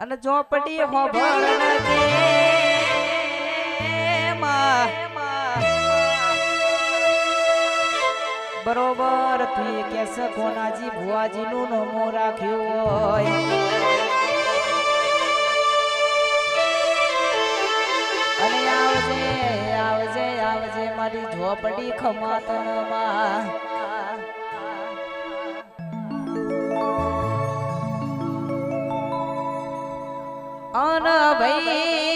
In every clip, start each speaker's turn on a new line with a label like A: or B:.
A: અને ઝોપડી બરોબરથી કેસ કોનાજી ભુવાજી નું નોમો રાખ્યું હોય. અને આવજે આવજે આવજે મારી ઝોપડી ખમાતનમાં
B: Hey.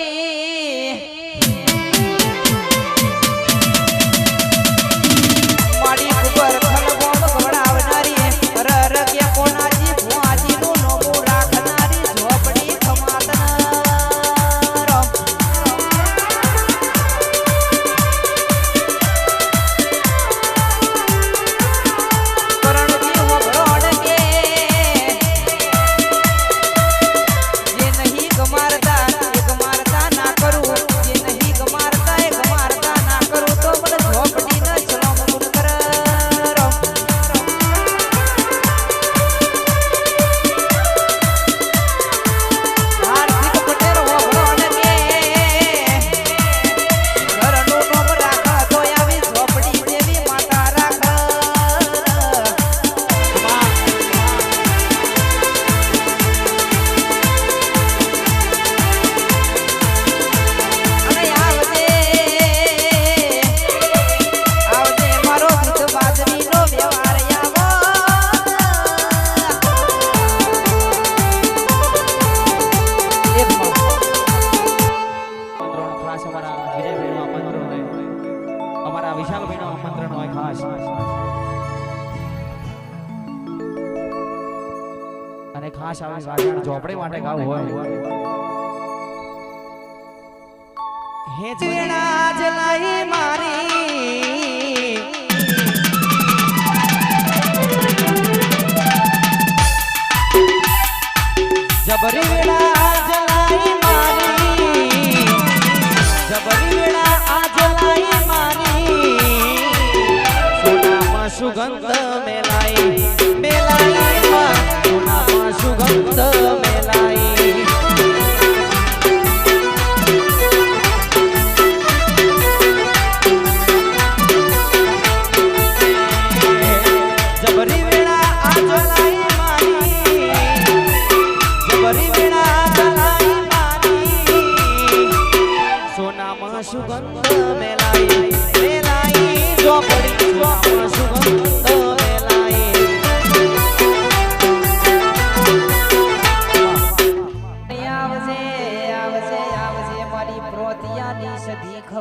B: સુગંધ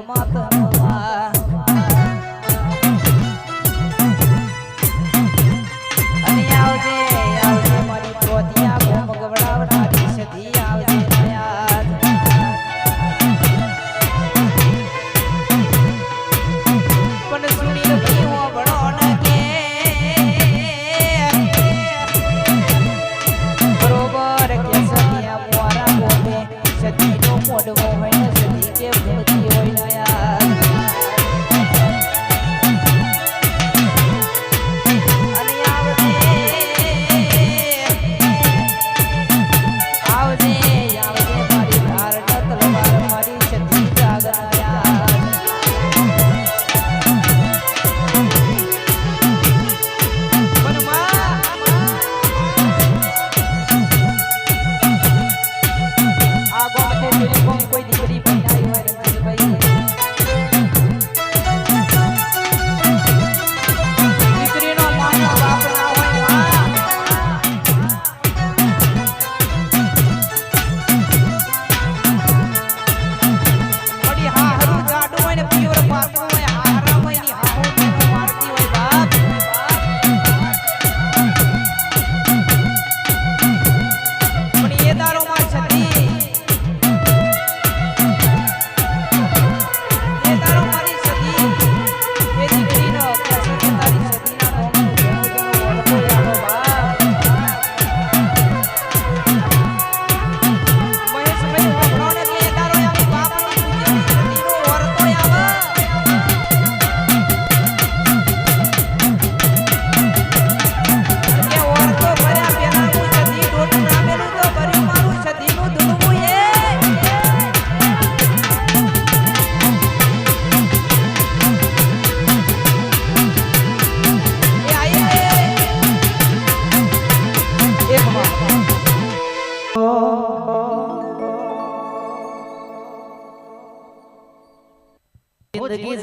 B: mata.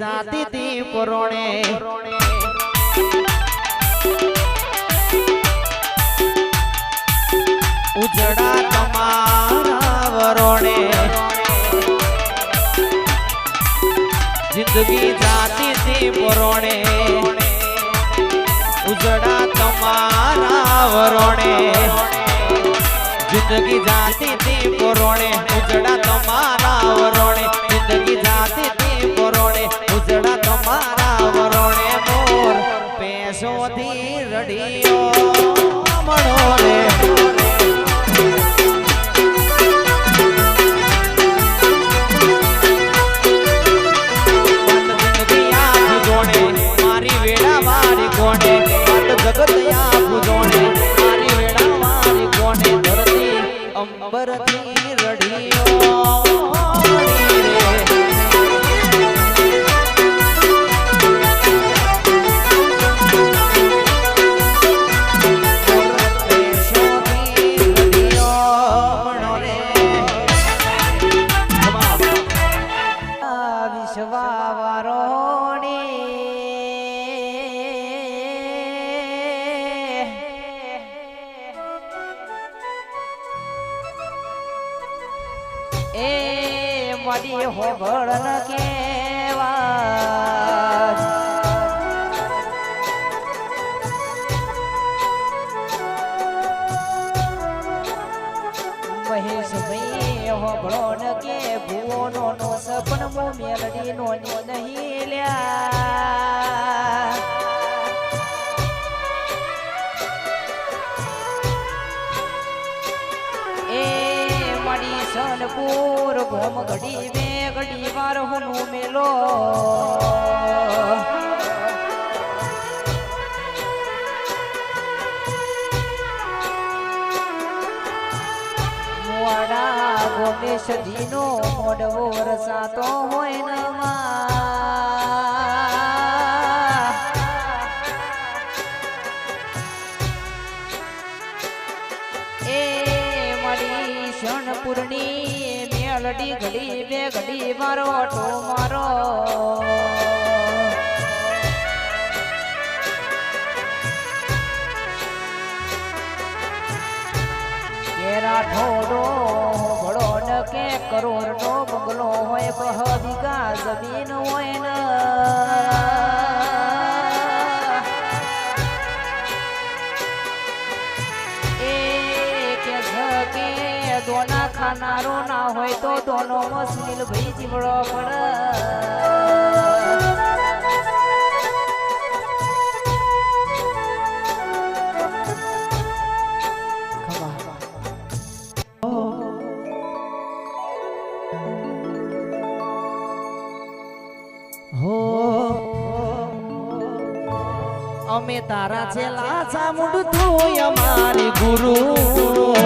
B: જાતી તી પરોણે. ઉજડા તમારા વરોણે. જિંદગી જાતી તી પરોણે. ઉજડા તમારા વરોણે. જિંદગી જાતી તી પરોણે. ઉજડા તમારા વરોણે. પેશોથી રડિયો. મણો મારી
A: હોગળ ન મેલડી નો નહીં લ્યા. એ મડી સનપુર ઘોમ ઘડી મે ઘડી વાર હું મેલો. દીનો મોડવો રસાતો હોય ન એ મારી શણપુરની મેલડી ઘડી, બે ઘડી મારો ઓટો મારો. કેરા ઠોડો ભળો ન કે કરોડ નો બંગલો હોય બહ વીઘા જમીન હોય ને. દોના ખાનારો ના હોય તો દોનો સુનિલ ભાઈ જીવડો પડે.
B: અમે તારા છેલા ચામુંડ તું અમારી ગુરુ.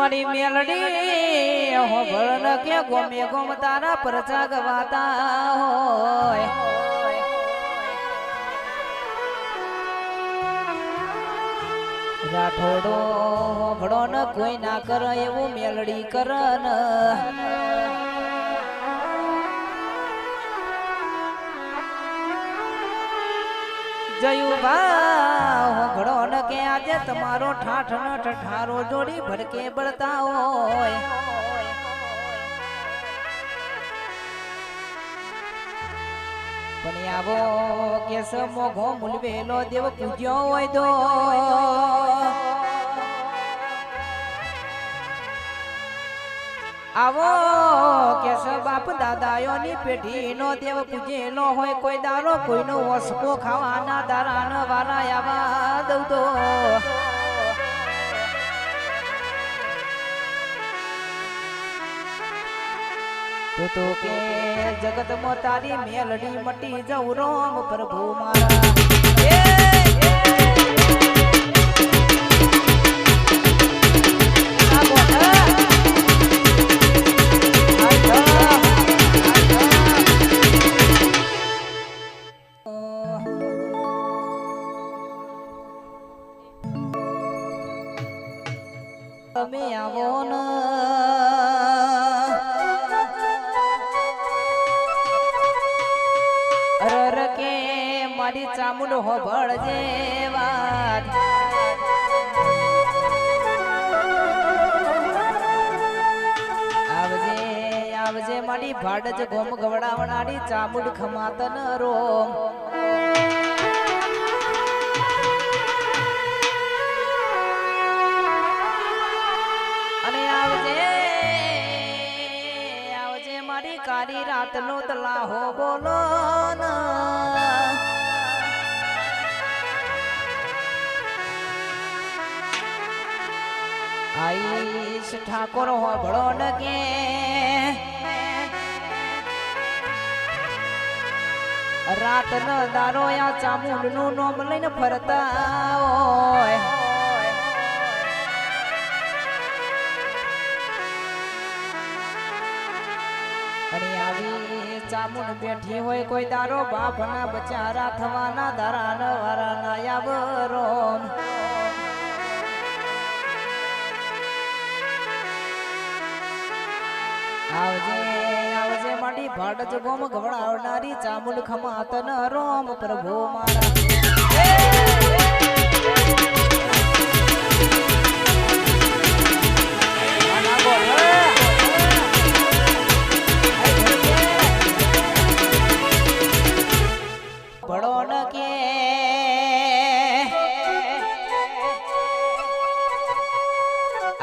B: મારી
A: મેલડી હો ન કે ગોમે ગોમ તારા પરચા ગવાતા હોય. રાઠોડો હોભળો ન કોઈ ના કર એવું મેલડી કર હોભળો ન કે આજે તમારો ઠાઠ ન ઠઠારો જોડી ભડકે બળતા હોય. પણ આવો કેસ મોઘો મૂલવેલો દેવ પૂજ્યો હોય તો. આવો કેશવ બાપ દાદાયોની પેઢીનો દેવ પૂજેલો હોય કોઈ દારો કોઈનો વસકો ખાવાના દારાન વારા આવા દઉં તો. તો કે જગતમાં તારી મેલડી મટી જવું રોમ પ્રભુ મારા. તમે આવો ન. અરર કે મારી ચામુંડ હોભળ જે વાત આવજે આવજે મારી ભાડજ ગોમ ગવડાવનારી ચામુંડ ખમાતન રોમ. મારી નો રાતનો તલાહો બોલો આઈશ ઠાકોર હોબળો ન કે. રાત ન દારો આ ચામુંડનું નોમ લઈને ફરતા હોય. ચામુંડ બેઠી હોય કોઈ દારો, બાપના બચારા થવાના દારા ન વારા ના આવરો. આવજે આવજે માડી ભાડ જગોમ ગવડાવનારી ચામુંડ ખમાતન રોમ પ્રભુ મારા.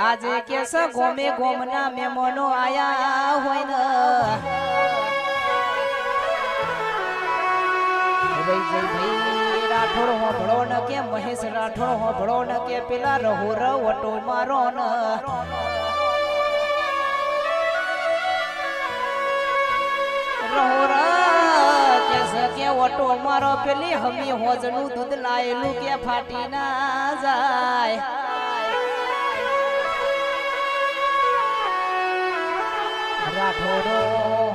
A: આજે કેસ ગોમે ગોમના મેમોનો આયા હોય ને રાઠોડ હોભળો ન કે મહેશ રાઠોડ હોભળો ન કે પેલા રહો રવટો મારો ન રહો કે ઓટો મારો પેલી હમી હોજનું દૂધ લાયેલું કે ફાટી ના જાય. રાઠોડો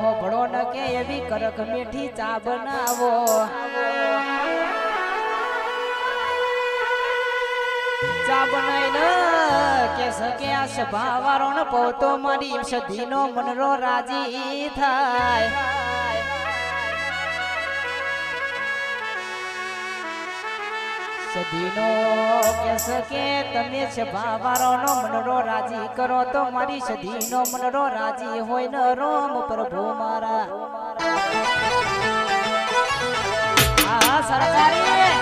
A: હોભળો ન કે એવી કરક મીઠી ચા બનાવો. ચા બનાવીને કે સકે આ સભા વાળો ને પહોતો મારી સધીનો મનરો રાજી થાય. સધીનો કેસ કે તમે છે બાવારો નો મનરો રાજી કરો તો મારી સધીનો મનરો રાજી હોય ન રોમ પ્રભુ મારા. આ સરકારી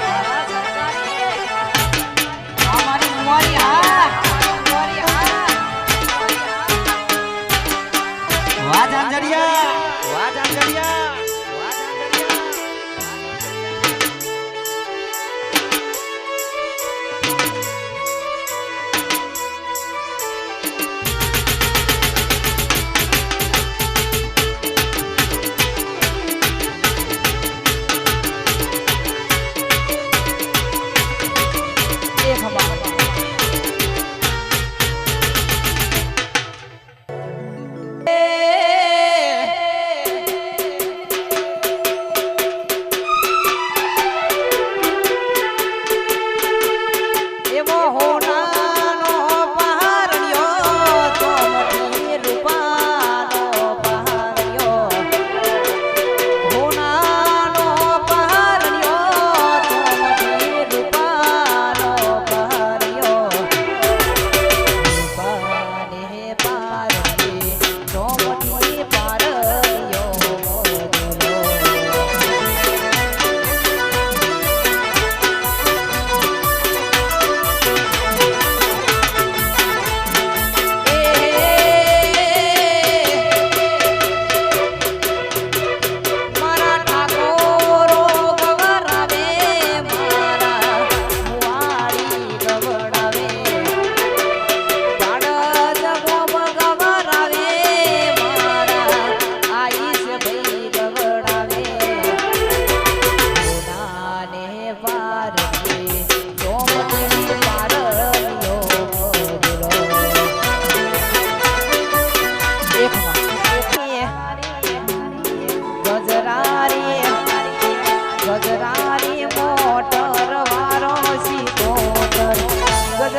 A: અમારી કુમારી હા કુમારી હા વાહ જાંજરિયા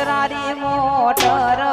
A: કરારી મોટર